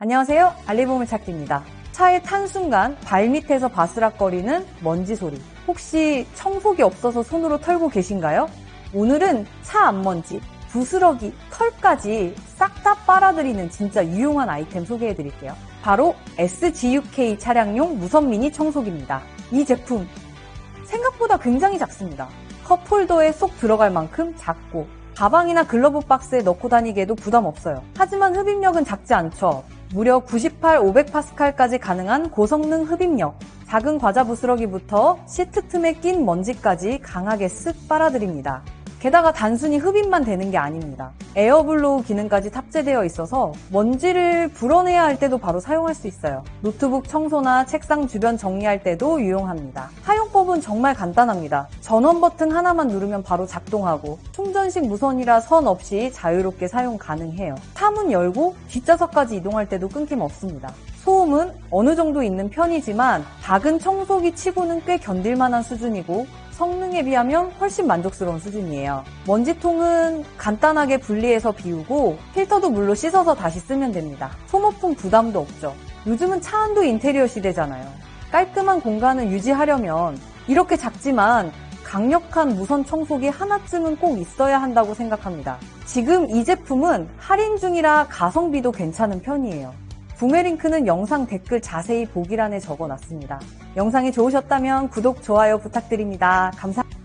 안녕하세요. 알리보물 찾기입니다. 차에 탄 순간 발밑에서 바스락거리는 먼지 소리. 혹시 청소기 없어서 손으로 털고 계신가요? 오늘은 차 앞먼지, 부스러기, 털까지 싹 다 빨아들이는 진짜 유용한 아이템 소개해 드릴게요. 바로 SGUK 차량용 무선 미니 청소기입니다. 이 제품 생각보다 굉장히 작습니다. 컵홀더에 쏙 들어갈 만큼 작고 가방이나 글러브 박스에 넣고 다니기에도 부담 없어요. 하지만 흡입력은 작지 않죠. 무려 98, 500파스칼까지 가능한 고성능 흡입력. 작은 과자 부스러기부터 시트 틈에 낀 먼지까지 강하게 쓱 빨아들입니다. 게다가 단순히 흡입만 되는 게 아닙니다. 에어블로우 기능까지 탑재되어 있어서 먼지를 불어내야 할 때도 바로 사용할 수 있어요. 노트북 청소나 책상 주변 정리할 때도 유용합니다. 사용법은 정말 간단합니다. 전원 버튼 하나만 누르면 바로 작동하고 충전식 무선이라 선 없이 자유롭게 사용 가능해요. 차문 열고 뒷좌석까지 이동할 때도 끊김 없습니다. 소음은 어느 정도 있는 편이지만 작은 청소기 치고는 꽤 견딜만한 수준이고 성능에 비하면 훨씬 만족스러운 수준이에요. 먼지통은 간단하게 분리해서 비우고 필터도 물로 씻어서 다시 쓰면 됩니다. 소모품 부담도 없죠. 요즘은 차 안도 인테리어 시대잖아요. 깔끔한 공간을 유지하려면 이렇게 작지만 강력한 무선 청소기 하나쯤은 꼭 있어야 한다고 생각합니다. 지금 이 제품은 할인 중이라 가성비도 괜찮은 편이에요. 구매 링크는 영상 댓글 자세히 보기란에 적어놨습니다. 영상이 좋으셨다면 구독, 좋아요 부탁드립니다. 감사합니다.